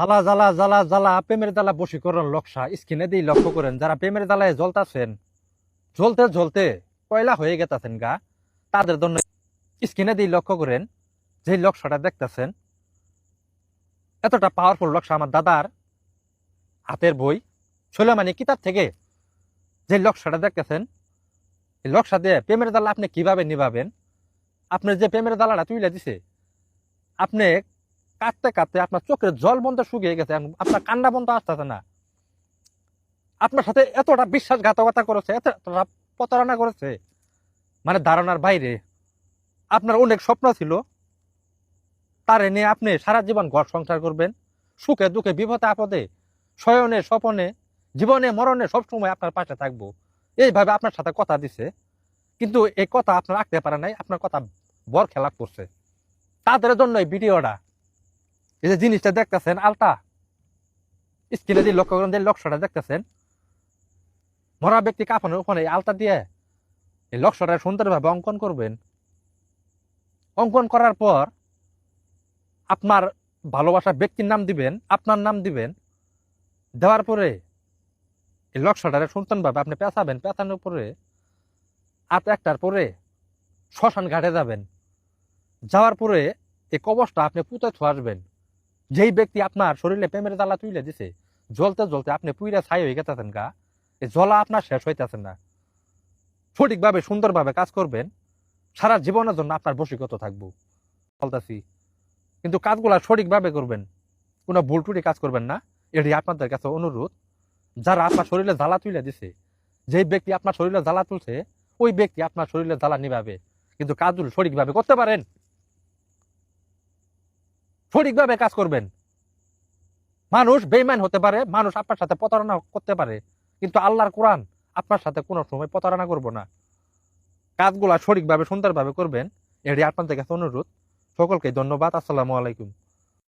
জ্বালা জ্বালা জ্বালা জ্বালা, প্রেমের জ্বালা বশীকরণ লক্ষা। স্কিনে দিয়ে লক্ষ্য করেন, যারা প্রেমের জ্বালায় জ্বলতাছেন, জ্বলতে জ্বলতে কয়লা হয়ে গেতাছেন গা, তাদের জন্য স্কিনে দিয়ে লক্ষ্য করেন যে লক্ষ্যটা দেখতেছেন, এতটা পাওয়ারফুল লক্ষ্য আমার দাদার হাতের বই। সোলেমানি কিতাব থেকে যে লক্ষ্যটা দেখতেছেন, এই লক্ষ্য দিয়ে প্রেমের জ্বালা আপনি কীভাবে নিভাবেন? আপনার যে প্রেমের জ্বালাটা তুলে দিছে, আপনি কাঁদতে কাঁদতে আপনার চোখের জল বন্ধ শুকিয়ে গেছে আপনার কান্না বন্ধ আসতেছে না। আপনার সাথে এতটা বিশ্বাসঘাতকতা করেছে, এতটা প্রতারণা করেছে মানে ধারণার বাইরে। আপনার অনেক স্বপ্ন ছিল, তারে নিয়ে আপনি সারা জীবন ঘর সংসার করবেন, সুখে দুঃখে বিপদে আপদে, শয়নে, স্বপনে, জীবনে, মরণে সবসময় আপনার পাশে থাকব। এইভাবে আপনার সাথে কথা দিছে, কিন্তু এই কথা আপনার রাখতে পারে নাই, আপনার কথা বর খেলা করছে। তাদের জন্য এই ভিডিওটা এই যে জিনিসটা দেখতেছেন, আলতা। স্ক্রিনে যে লক্ষ্য করেন যে লক্ষ্যটা দেখতেছেন, মরা ব্যক্তি কাফনের ওখানে আলতা দিয়ে এই লক্ষ্যটা সুন্দরভাবে অঙ্কন করবেন। অঙ্কন করার পর আপনার ভালোবাসা ব্যক্তির নাম দিবেন, আপনার নাম দিবেন। দেওয়ার পরে এই লক্ষ্যটারে সুন্দরভাবে আপনি পেঁচাবেন, পেঁচানোর পরে আট একটার পরে শ্মশান ঘাটে যাবেন। যাওয়ার পরে এই কবচটা আপনি পুঁতে থুয়ে আসবেন। যেই ব্যক্তি আপনার শরীরে প্রেমের জ্বালা তুইলে দিছে, জ্বলতে জ্বলতে আপনি পুইরা ছাই হয়ে গেতেছেন গা এই জ্বলা আপনার শেষ হইতেছে না। সঠিকভাবে, সুন্দরভাবে কাজ করবেন, সারা জীবনের জন্য আপনার বসীগত থাকব। বলতেছি, কিন্তু কাজগুলা সঠিকভাবে করবেন, কোনো ভুল টুটি কাজ করবেন না, এটি আপনাদের কাছে অনুরোধ। যারা আপনার শরীরে জ্বালা তুলে দিছে, যেই ব্যক্তি আপনার শরীরে জ্বালা তুলছে, ওই ব্যক্তি আপনার শরীরে জ্বালা নিভাবে, কিন্তু কাজগুলো সঠিকভাবে করতে পারেন। সঠিকভাবে কাজ করবেন। মানুষ বেইমান হতে পারে, মানুষ আপনার সাথে প্রতারণা করতে পারে, কিন্তু আল্লাহর কোরআন আপনার সাথে কোনো সময় প্রতারণা করব না। কাজগুলা সঠিকভাবে, সুন্দরভাবে করবেন, এটি আপনাদের কাছে অনুরোধ। সকলকে ধন্যবাদ, আসসালামু আলাইকুম।